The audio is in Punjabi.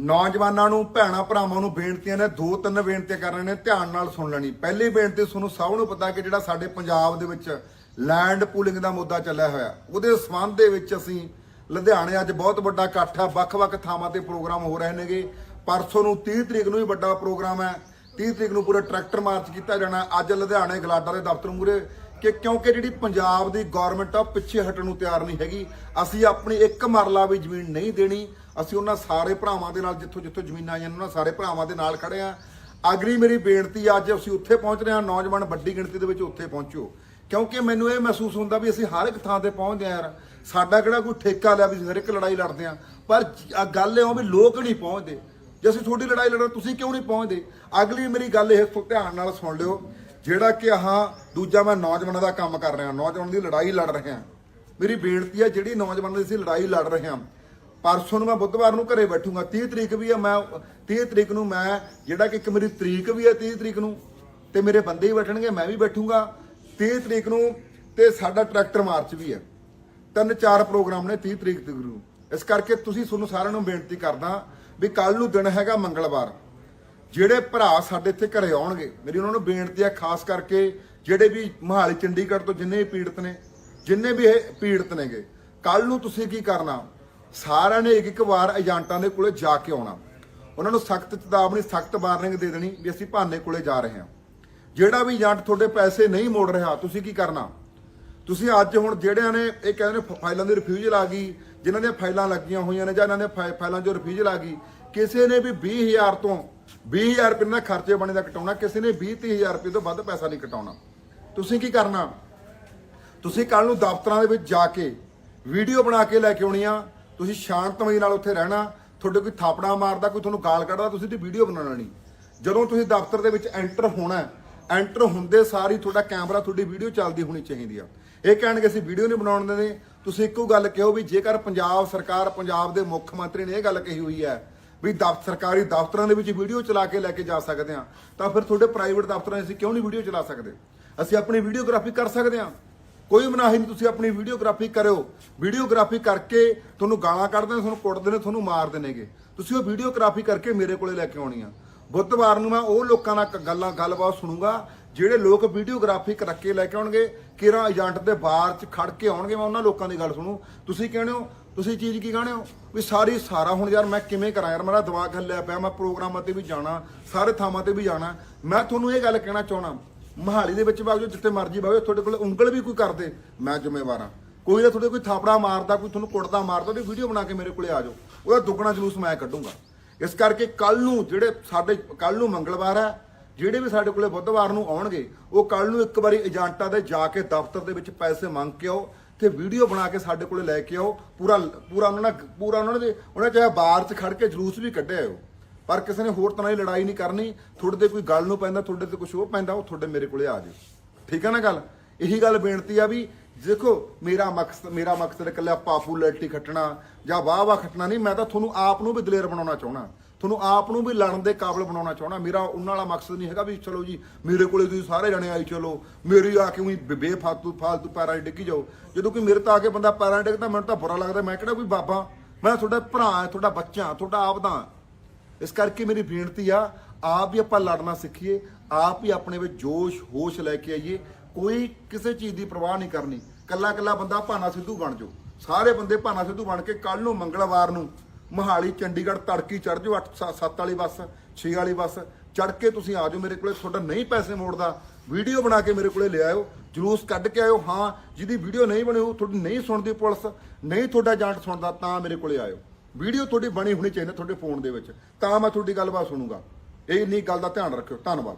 ਨੌਜਵਾਨਾਂ ਨੂੰ, ਭੈਣਾ ਭਰਾਵਾਂ ਨੂੰ ਬੇਨਤੀਆਂ ਨੇ, ਦੋ ਤਿੰਨ ਬੇਨਤੀਆਂ ਕਰ ਰਹੇ ਨੇ, ਧਿਆਨ ਨਾਲ ਸੁਣ ਲੈਣੀ। ਪਹਿਲੀ ਬੇਨਤੀ ਤੁਹਾਨੂੰ ਸਭ ਨੂੰ ਪਤਾ ਕਿ ਜਿਹੜਾ ਸਾਡੇ ਪੰਜਾਬ ਦੇ ਵਿੱਚ ਲੈਂਡ ਪੂਲਿੰਗ ਦਾ ਮੁੱਦਾ ਚੱਲਿਆ ਹੋਇਆ, ਉਹਦੇ ਸੰਬੰਧ ਦੇ ਵਿੱਚ ਅਸੀਂ ਲੁਧਿਆਣੇ ਅੱਜ ਬਹੁਤ ਵੱਡਾ ਇਕੱਠ ਆ, ਵੱਖ-ਵੱਖ ਥਾਵਾਂ ਤੇ ਪ੍ਰੋਗਰਾਮ ਹੋ ਰਹੇ ਨੇਗੇ। ਪਰਸੋਂ ਨੂੰ 30 ਤਰੀਕ ਨੂੰ ਵੀ ਵੱਡਾ ਪ੍ਰੋਗਰਾਮ ਹੈ। 30 ਤਰੀਕ ਨੂੰ ਪੂਰਾ ਟਰੈਕਟਰ ਮਾਰਚ ਕੀਤਾ ਜਾਣਾ। ਅੱਜ ਲੁਧਿਆਣੇ, ਗਲਾਡਾ ਦੇ ਦਫ਼ਤਰ ਮੂਰੇ ਕਿ ਕਿਉਂਕਿ ਜਿਹੜੀ ਪੰਜਾਬ ਦੀ ਗਵਰਨਮੈਂਟ ਆ ਪਿੱਛੇ ਹਟਣ ਨੂੰ ਤਿਆਰ ਨਹੀਂ ਹੈਗੀ। ਅਸੀਂ ਆਪਣੀ ਇੱਕ ਮਰਲਾ ਵੀ ਜ਼ਮੀਨ ਨਹੀਂ ਦੇਣੀ। ਅਸੀਂ ਉਹਨਾਂ ਸਾਰੇ ਭਰਾਵਾਂ ਦੇ ਨਾਲ ਜਿੱਥੋਂ ਜਿੱਥੋਂ ਜ਼ਮੀਨਾਂ ਆਈਆਂ ਨੇ ਉਹਨਾਂ ਸਾਰੇ ਭਰਾਵਾਂ ਦੇ ਨਾਲ ਖੜੇ ਆ ਅਗਲੀ ਮੇਰੀ ਬੇਨਤੀ ਆ, ਅੱਜ ਅਸੀਂ ਉੱਥੇ ਪਹੁੰਚ ਰਹੇ ਹਾਂ ਨੌਜਵਾਨ ਵੱਡੀ ਗਿਣਤੀ ਦੇ ਵਿੱਚ ਉੱਥੇ ਪਹੁੰਚੋ। ਕਿਉਂਕਿ ਮੈਨੂੰ ਇਹ ਮਹਿਸੂਸ ਹੁੰਦਾ ਵੀ ਅਸੀਂ ਹਰ ਇੱਕ ਥਾਂ ਤੇ ਪਹੁੰਚਦੇ ਆ ਯਾਰ। ਸਾਡਾ ਕਿਹੜਾ ਕੋਈ ਠੇਕਾ ਲਿਆ ਵੀ ਹਰ ਇੱਕ ਲੜਾਈ ਲੜਦੇ ਆ ਪਰ ਗੱਲ ਇਹ ਹੋ ਵੀ ਲੋਕ ਨਹੀਂ ਪਹੁੰਚਦੇ। ਜੇ ਅਸੀਂ ਤੁਹਾਡੀ ਲੜਾਈ ਲੜੋ ਤੁਸੀਂ ਕਿਉਂ ਨਹੀਂ ਪਹੁੰਚਦੇ? ਅਗਲੀ ਮੇਰੀ ਗੱਲ ਇਹ ਧਿਆਨ ਨਾਲ ਸੁਣ ਲਿਓ ਜਿਹੜਾ ਕਿ ਆਹ ਦੂਜਾ ਮੈਂ ਨੌਜਵਾਨਾਂ ਦਾ ਕੰਮ ਕਰ ਰਿਹਾ, ਨੌਜਵਾਨਾਂ ਦੀ ਲੜਾਈ ਲੜ ਰਿਹਾ ਮੇਰੀ ਬੇਨਤੀ ਹੈ, ਜਿਹੜੀ ਨੌਜਵਾਨਾਂ ਦੀ ਅਸੀਂ ਲੜਾਈ ਲੜ ਰਹੇ ਹਾਂ, ਪਰਸੋਂ ਨੂੰ ਮੈਂ ਬੁੱਧਵਾਰ ਨੂੰ ਘਰੇ ਬੈਠੂੰਗਾ 30 ਤਰੀਕ ਵੀ ਹੈ ਮੈਂ 30 ਤਰੀਕ ਨੂੰ ਮੈਂ, ਜਿਹੜਾ ਕਿ ਇੱਕ ਮੇਰੀ ਤਰੀਕ ਵੀ ਹੈ 30 ਤਰੀਕ ਨੂੰ, ਤੇ ਮੇਰੇ ਬੰਦੇ ਹੀ ਬੈਠਣਗੇ, ਮੈਂ ਵੀ ਬੈਠੂੰਗਾ। 30 ਤਰੀਕ ਨੂੰ ਤੇ ਸਾਡਾ ਟਰੈਕਟਰ ਮਾਰਚ ਵੀ ਹੈ ਤਿੰਨ ਚਾਰ ਪ੍ਰੋਗਰਾਮ ਨੇ 30 ਤਰੀਕ ਤੱਕ ਨੂੰ। ਇਸ ਕਰਕੇ ਤੁਸੀਂ ਤੁਹਾਨੂੰ ਸਾਰਿਆਂ ਨੂੰ ਬੇਨਤੀ ਕਰਦਾ ਵੀ ਕੱਲ ਨੂੰ ਦਿਨ ਹੈਗਾ ਮੰਗਲਵਾਰ। ਜਿਹੜੇ ਭਰਾ ਸਾਡੇ ਇੱਥੇ ਘਰੇ ਆਉਣਗੇ, ਮੇਰੀ ਉਹਨਾਂ ਨੂੰ ਬੇਨਤੀ ਹੈ ਖਾਸ ਕਰਕੇ ਜਿਹੜੇ ਵੀ ਮਹਾਲੀ ਚੰਡੀਗੜ੍ਹ ਤੋਂ ਜਿੰਨੇ ਵੀ ਪੀੜਤ ਨੇ, ਜਿੰਨੇ ਵੀ ਇਹ ਪੀੜਤ ਨੇਗੇ ਕੱਲ ਨੂੰ ਤੁਸੀਂ ਕੀ ਕਰਨਾ? ਸਾਰਿਆਂ ਨੇ ਇੱਕ ਇੱਕ ਵਾਰ ਏਜੰਟਾਂ ਦੇ ਕੋਲੇ ਜਾ ਕੇ ਆਉਣਾ। ਉਹਨਾਂ ਨੂੰ ਸਖਤ ਚੇਤਾਵਨੀ, ਸਖਤ ਵਾਰਨਿੰਗ ਦੇ ਦੇਣੀ ਵੀ ਅਸੀਂ ਭਾਨੇ ਕੋਲੇ ਜਾ ਰਹੇ ਹਾਂ। ਜਿਹੜਾ ਵੀ ਏਜੰਟ ਤੁਹਾਡੇ ਪੈਸੇ ਨਹੀਂ ਮੋੜ ਰਿਹਾ, ਤੁਸੀਂ ਕੀ ਕਰਨਾ? ਤੁਸੀਂ ਅੱਜ ਹੁਣ ਜਿਹੜਿਆਂ ਨੇ ਇਹ ਕਹਿੰਦੇ ਨੇ ਫਾਈਲਾਂ ਦੀ ਰਿਫਿਊਜ਼ਲ ਆ ਗਈ, ਜਿਨ੍ਹਾਂ ਦੀਆਂ ਫਾਈਲਾਂ ਲੱਗੀਆਂ ਹੋਈਆਂ ਨੇ ਜਾਂ ਇਹਨਾਂ ਦੇ ਫਾਈ- ਫਾਈਲਾਂ 'ਚੋਂ ਰਿਫਿਊਜ਼ਲ ਆ ਗਈ, ਕਿਸੇ ਨੇ ਵੀ 20000 ਤੋਂ 20000 ਰੁਪਏ ਨਾਲ ਖਰਚੇ ਬਣੇ ਦਾ ਕਟਾਉਣਾ ਕਿਸੇ ਨੇ 20 30000 ਰੁਪਏ ਤੋਂ ਵੱਧ ਪੈਸਾ ਨਹੀਂ ਕਟਾਉਣਾ ਤੁਸੀਂ ਕੀ ਕਰਨਾ? ਤੁਸੀਂ ਕੱਲ ਨੂੰ ਦਫ਼ਤਰਾਂ ਦੇ ਵਿੱਚ ਜਾ ਕੇ ਵੀਡੀਓ ਬਣਾ ਕੇ ਲੈ ਕੇ ਆਉਣੀ ਆ, ਤੁਸੀਂ ਸ਼ਾਂਤਮਈ ਨਾਲ ਉੱਥੇ ਰਹਿਣਾ, ਤੁਹਾਡੇ ਕੋਈ ਥਾਪੜਾ ਮਾਰਦਾ, ਕੋਈ ਤੁਹਾਨੂੰ ਗਾਲ ਕੱਢਦਾ, ਤੁਸੀਂ ਤੇ ਵੀਡੀਓ ਬਣਾਉਣਾ ਨਹੀਂ। ਜਦੋਂ ਤੁਸੀਂ ਦਫ਼ਤਰ ਦੇ ਵਿੱਚ ਐਂਟਰ ਹੋਣਾ, ਐਂਟਰ ਹੁੰਦੇ ਸਾਰੀ ਤੁਹਾਡਾ ਕੈਮਰਾ, ਤੁਹਾਡੀ ਵੀਡੀਓ ਚੱਲਦੀ ਹੋਣੀ ਚਾਹੀਦੀ ਆ। ਇਹ ਕਹਿਣਗੇ ਅਸੀਂ ਵੀਡੀਓ ਨਹੀਂ ਬਣਾਉਣ ਦਿੰਦੇ। ਤੁਸੀਂ ਇੱਕੋ ਗੱਲ ਕਿਹੋ ਵੀ ਜੇਕਰ ਪੰਜਾਬ ਸਰਕਾਰ, ਪੰਜਾਬ ਦੇ ਮੁੱਖ ਮੰਤਰੀ ਨੇ ਇਹ ਗੱਲ ਕਹੀ ਹੋਈ ਹੈ ਵੀ ਦਫ਼ਤਰ, ਸਰਕਾਰੀ ਦਫ਼ਤਰਾਂ ਦੇ ਵਿੱਚ ਵੀਡੀਓ ਚਲਾ ਕੇ ਲੈ ਕੇ ਜਾ ਸਕਦੇ ਆ ਤਾਂ ਫਿਰ ਤੁਹਾਡੇ ਪ੍ਰਾਈਵੇਟ ਦਫ਼ਤਰਾਂ 'ਚ ਅਸੀਂ ਕਿਉਂ ਨਹੀਂ ਵੀਡੀਓ ਚਲਾ ਸਕਦੇ? ਅਸੀਂ ਆਪਣੀ ਵੀਡੀਓਗ੍ਰਾਫੀ ਕਰ ਸਕਦੇ ਆ ਕੋਈ ਮਨਾਹੀ ਨਹੀਂ, ਤੁਸੀਂ ਆਪਣੀ ਵੀਡੀਓਗ੍ਰਾਫੀ ਕਰਿਓ। ਵੀਡੀਓਗ੍ਰਾਫੀ ਕਰਕੇ ਤੁਹਾਨੂੰ ਗਾਲਾਂ ਕੱਢਦੇ ਨੇ, ਤੁਹਾਨੂੰ ਕੁੱਟਦੇ ਨੇ, ਤੁਹਾਨੂੰ ਮਾਰਦੇ ਨੇਗੇ। ਤੁਸੀਂ ਉਹ ਵੀਡੀਓਗ੍ਰਾਫੀ ਕਰਕੇ ਮੇਰੇ ਕੋਲੇ ਲੈ ਕੇ ਆਉਣੀ ਆ। ਬੁੱਧਵਾਰ ਨੂੰ ਮੈਂ ਉਹ ਲੋਕਾਂ ਨਾਲ ਕ- ਗੱਲਾਂ, ਗੱਲਬਾਤ ਸੁਣੂਗਾ। ਜਿਹੜੇ ਲੋਕ ਵੀਡੀਓਗ੍ਰਾਫੀ ਕਰਕੇ ਲੈ ਕੇ ਆਉਣਗੇ ਕਿਰਾਂ ਏਜੰਟ ਦੇ ਬਾਹਰ 'ਚ ਖੜ ਕੇ ਆਉਣਗੇ, ਮੈਂ ਉਹਨਾਂ ਲੋਕਾਂ ਦੀ ਗੱਲ ਸੁਣੂ। ਤੁਸੀਂ ਕਹਿੰਦੇ ਹੋ ਤੁਸੀਂ ਚੀਜ਼ ਕੀ ਕਹਿੰਦੇ ਹੋ ਵੀ ਸਾਰੀ ਸਾਰਾ ਹੁਣ ਯਾਰ ਮੈਂ ਕਿਵੇਂ ਕਰਾਂ ਯਾਰ? ਮੇਰਾ ਦਿਮਾਗ ਹੱਲਿਆ ਪਿਆ, ਮੈਂ ਪ੍ਰੋਗਰਾਮਾਂ ਤੇ ਵੀ ਜਾਣਾ, ਸਾਰੇ ਥਾਵਾਂ ਤੇ ਵੀ ਜਾਣਾ। ਮੈਂ ਤੁਹਾਨੂੰ ਇਹ ਗੱਲ ਕਹਿਣਾ ਚਾਹਣਾ ਮਹਾਲੀ ਦੇ ਵਿੱਚ ਵਗ ਜਾਓ ਜਿੱਥੇ ਮਰਜ਼ੀ ਵਗੋ ਤੁਹਾਡੇ ਕੋਲ ਉਂਗਲ ਵੀ ਕੋਈ ਕਰਦੇ ਮੈਂ ਜ਼ਿੰਮੇਵਾਰ ਹਾਂ। ਕੋਈ ਨਾ ਤੁਹਾਡੇ ਕੋਈ ਥਾਪੜਾ ਮਾਰਦਾ, ਕੋਈ ਤੁਹਾਨੂੰ ਕੁੱਟਦਾ ਮਾਰਦਾ, ਉਹਦੀ ਵੀਡੀਓ ਬਣਾ ਕੇ ਮੇਰੇ ਕੋਲੇ ਆ ਜਾਓ। ਉਹਦਾ ਦੁੱਗਣਾ ਜਲੂਸ ਮੈਂ ਕੱਢੂੰਗਾ। ਇਸ ਕਰਕੇ ਕੱਲ ਨੂੰ ਜਿਹੜੇ ਸਾਡੇ ਕੱਲ ਨੂੰ ਮੰਗਲਵਾਰ ਹੈ ਜਿਹੜੇ ਵੀ ਸਾਡੇ ਕੋਲੇ ਬੁੱਧਵਾਰ ਨੂੰ ਆਉਣਗੇ, ਉਹ ਕੱਲ ਨੂੰ ਇੱਕ ਵਾਰੀ ਏਜੰਟਾਂ ਦੇ ਜਾ ਕੇ ਦਫ਼ਤਰ ਦੇ ਵਿੱਚ ਪੈਸੇ ਮੰਗ ਕੇ ਆਓ ਤੇ ਵੀਡੀਓ ਬਣਾ ਕੇ ਸਾਡੇ ਕੋਲੇ ਲੈ ਕੇ ਆਓ। ਪੂਰਾ ਪੂਰਾ ਉਹਨਾਂ ਨਾਲ, ਪੂਰਾ ਉਹਨਾਂ ਦੇ, ਉਹਨਾਂ ਚਾਹੇ ਬਾਹਰ 'ਚ ਖੜ ਕੇ ਜਲੂਸ ਵੀ ਕੱਢਿਆ ਆਓ ਪਰ ਕਿਸੇ ਨੇ ਹੋਰ ਤਰ੍ਹਾਂ ਦੀ ਲੜਾਈ ਨਹੀਂ ਕਰਨੀ। ਤੁਹਾਡੇ ਤੇ ਕੋਈ ਗੱਲ ਨੂੰ ਪੈਂਦਾ, ਤੁਹਾਡੇ ਤੇ ਕੁਝ ਉਹ ਪੈਂਦਾ, ਉਹ ਤੁਹਾਡੇ ਮੇਰੇ ਕੋਲੇ ਆ ਜਾਓ। ਠੀਕ ਹੈ ਨਾ ਗੱਲ? ਇਹੀ ਗੱਲ ਬੇਨਤੀ ਆ ਵੀ ਦੇਖੋ, ਮੇਰਾ ਮਕਸਦ ਮੇਰਾ ਮਕਸਦ ਇਕੱਲਾ ਪਾਪੂਲੈਰਿਟੀ ਖੱਟਣਾ ਜਾਂ ਵਾਹ ਵਾਹ ਖੱਟਣਾ ਨਹੀਂ, ਮੈਂ ਤਾਂ ਤੁਹਾਨੂੰ ਆਪ ਨੂੰ ਵੀ ਦਲੇਰ ਬਣਾਉਣਾ ਚਾਹਣਾ ਤੁਹਾਨੂੰ ਆਪ ਨੂੰ ਵੀ ਲੜਨ ਦੇ ਕਾਬਿਲ ਬਣਾਉਣਾ ਚਾਹਣਾ ਮੇਰਾ ਉਹਨਾਂ ਵਾਲਾ ਮਕਸਦ ਨਹੀਂ ਹੈਗਾ ਵੀ ਚਲੋ ਜੀ, ਮੇਰੇ ਕੋਲੇ ਤੁਸੀਂ ਸਾਰੇ ਜਣੇ ਆਈ ਚਲੋ। ਮੇਰੀ ਆ ਕੇ ਉਹੀ ਬੇਫਾਲਤੂ, ਫਾਲਤੂ ਪੈਰਾਂ 'ਚ ਡਿੱਗੀ ਜਾਓ। ਜਦੋਂ ਕੋਈ ਮੇਰੇ ਤਾਂ ਆ ਕੇ ਬੰਦਾ ਪੈਰਾਂ 'ਚ ਡਿੱਗਦਾ, ਮੈਨੂੰ ਤਾਂ ਬੁਰਾ ਲੱਗਦਾ, ਮੈਂ ਕਿਹੜਾ ਕੋਈ ਬਾਬਾ? ਮੈਂ ਤੁਹਾਡਾ ਭਰਾ ਹਾਂ, ਤੁਹਾਡਾ ਬੱਚਾ ਤੁਹਾਡਾ ਆਪਦਾ ਹਾਂ। ਇਸ ਕਰਕੇ ਮੇਰੀ ਬੇਨਤੀ ਆ, ਆਪ ਵੀ ਆਪਾਂ ਲੜਨਾ ਸਿੱਖੀਏ, ਆਪ ਹੀ ਆਪਣੇ ਵਿੱਚ ਜੋਸ਼, ਹੋਸ਼ ਲੈ ਕੇ ਆਈਏ। ਕੋਈ ਕਿਸੇ ਚੀਜ਼ ਦੀ ਪਰਵਾਹ ਨਹੀਂ ਕਰਨੀ। ਕੱਲਾ ਕੱਲਾ ਬੰਦਾ ਭਾਨਾ ਸਿੱਧੂ ਬਣ ਜਾਓ। ਸਾਰੇ ਬੰਦੇ ਭਾਨਾ ਸਿੱਧੂ ਬਣ ਕੇ ਕੱਲ ਨੂੰ ਮੰਗਲਵਾਰ ਨੂੰ ਮਹਾਲੀ, ਚੰਡੀਗੜ੍ਹ ਤੜਕੀ ਚੜ ਜਾਓ 8 7 ਵਾਲੀ ਬੱਸ 6 ਵਾਲੀ ਬੱਸ ਚੜ ਕੇ ਤੁਸੀਂ ਆ ਜਾਓ ਮੇਰੇ ਕੋਲੇ, ਤੁਹਾਡਾ ਨਹੀਂ ਪੈਸੇ ਮੋੜਦਾ। ਵੀਡੀਓ ਬਣਾ ਕੇ ਮੇਰੇ ਕੋਲੇ ਲਿਆਇਓ ਜਲੂਸ ਕੱਢ ਕੇ ਆਇਓ, ਹਾਂ, ਜਿਹਦੀ ਵੀਡੀਓ ਨਹੀਂ ਬਣੀ ਉਹ ਤੁਹਾਡੀ ਨਹੀਂ ਸੁਣਦੀ ਪੁਲਿਸ, ਨਹੀਂ ਤੁਹਾਡਾ ਏਜੰਟ ਸੁਣਦਾ, ਤਾਂ ਮੇਰੇ ਕੋਲੇ ਆਇਓ। ਵੀਡੀਓ ਤੁਹਾਡੀ ਬਣੀ ਹੋਣੀ ਚਾਹੀਦੀ ਤੁਹਾਡੇ ਫੋਨ ਦੇ ਵਿੱਚ, ਤਾਂ ਮੈਂ ਤੁਹਾਡੀ ਗੱਲਬਾਤ ਸੁਣੂਗਾ। ਇਹ ਇੰਨੀ ਗੱਲ ਦਾ ਧਿਆਨ ਰੱਖਿਓ। ਧੰਨਵਾਦ।